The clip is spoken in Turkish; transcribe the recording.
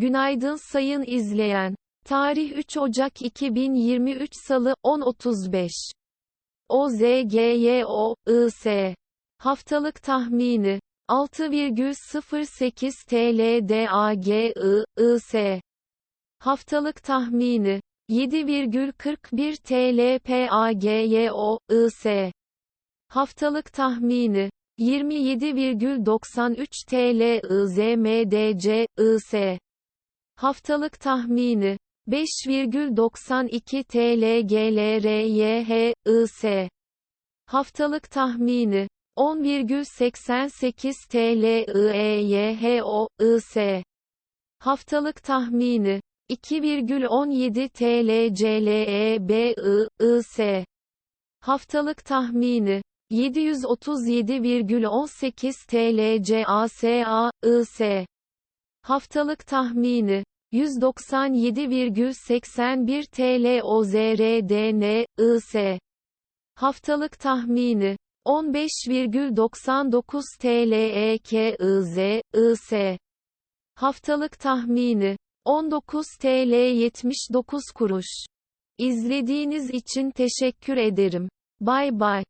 Günaydın sayın izleyen. Tarih 3 Ocak 2023 Salı 10.35. OZGYO, IS. Haftalık tahmini. 6,08 TL DAGI, IS. Haftalık tahmini. 7,41 TL PAGYO, IS. Haftalık tahmini. 27,93 TL IZMDC, IS. Haftalık tahmini. 5,92 TL GLRYH, IS. Haftalık tahmini. 10,88 TL IEYHO, IS. Haftalık tahmini. 2,17 TL CLEBI, IS. Haftalık tahmini. 737,18 TL CASA, IS. Haftalık tahmini. 197,81 TL OZRDN, IS. Haftalık tahmini. 15,99 TL EKIZ, IS. Haftalık tahmini. 19 TL 79 kuruş. İzlediğiniz için teşekkür ederim. Bay bay.